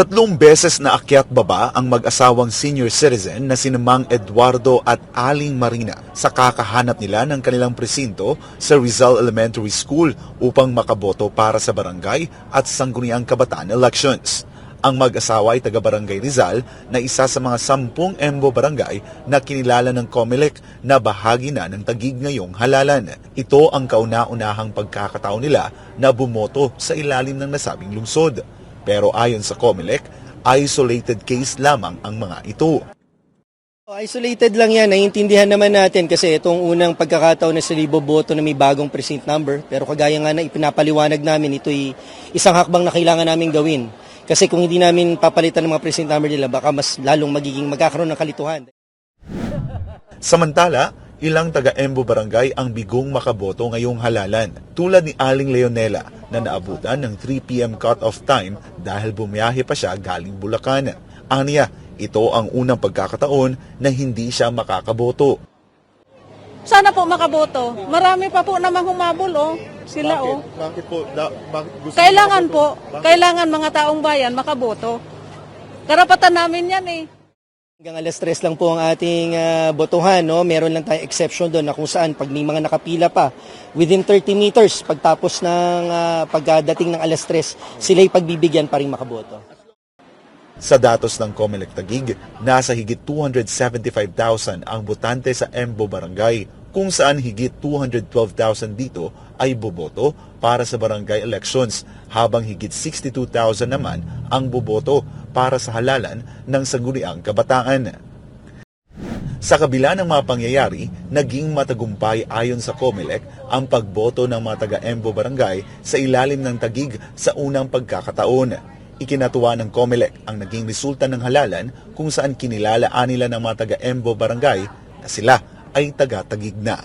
Tatlong beses na akyat baba ang mag-asawang senior citizen na sinamang Eduardo at Aling Marina sa kakahanap nila ng kanilang presinto sa Rizal Elementary School upang makaboto para sa barangay at sangguniang kabataan elections. Ang mag-asawa ay taga-barangay Rizal na isa sa mga sampung Embo barangay na kinilala ng COMELEC na bahagi na ng tagig ngayong halalan. Ito ang kauna-unahang pagkakataon nila na bumoto sa ilalim ng nasabing lungsod. Pero ayon sa COMELEC, isolated case lamang ang mga ito. Oh, Isolated lang yan, naiintindihan naman natin kasi itong unang pagkakataon na sa libo boto na may bagong precinct number. Pero kagaya nga na ipinapaliwanag namin, ito'y isang hakbang na kailangan namin gawin. Kasi kung hindi namin papalitan ng mga precinct number nila, baka mas lalong magiging magkakaroon ng kalituhan. Samantala, ilang taga-Embo barangay ang bigong makaboto ngayong halalan, tulad ni Aling Leonela na naabutan ng 3pm cut-off time dahil bumiyahe pa siya galing Bulacan. Aniya, ito ang unang pagkakataon na hindi siya makakaboto. Sana po makaboto. Marami pa po namang humabol, oh. Sila, oh. Bakit po? bakit gusto Kailangan po, kailangan mga taong bayan makaboto. Karapatan namin yan, eh. Hanggang alas 3 lang po ang ating ah, botohan. No? Meron lang tayong exception doon na kung saan pag may mga nakapila pa within 30 meters pagtapos ng ah, pagdating ng alas 3, sila'y pagbibigyan pa rin makaboto. Sa datos ng Comelec Tagig, nasa higit 275,000 ang botante sa Embo Barangay, kung saan higit 212,000 dito ay boboto para sa barangay elections, habang higit 62,000 naman ang boboto para sa halalan ng sangguniang kabataan. Sa kabila ng mga pangyayari, naging matagumpay ayon sa COMELEC ang pagboto ng mga taga-Embo Barangay sa ilalim ng tagig sa unang pagkakataon. Ikinatuwa ng COMELEC ang naging resulta ng halalan kung saan kinilalaan nila ng mga taga-Embo Barangay na sila ay taga-tagig na.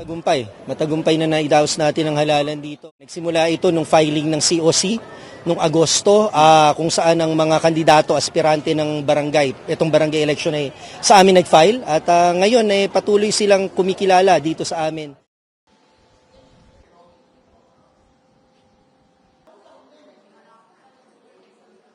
Tagumpay. Matagumpay na naidaos natin ang halalan dito. Nagsimula ito nung filing ng COC nung Agosto ah, kung saan ang mga kandidato, aspirante ng barangay, itong barangay election ay sa amin nag-file at ah, ngayon ay patuloy silang kumikilala dito sa amin.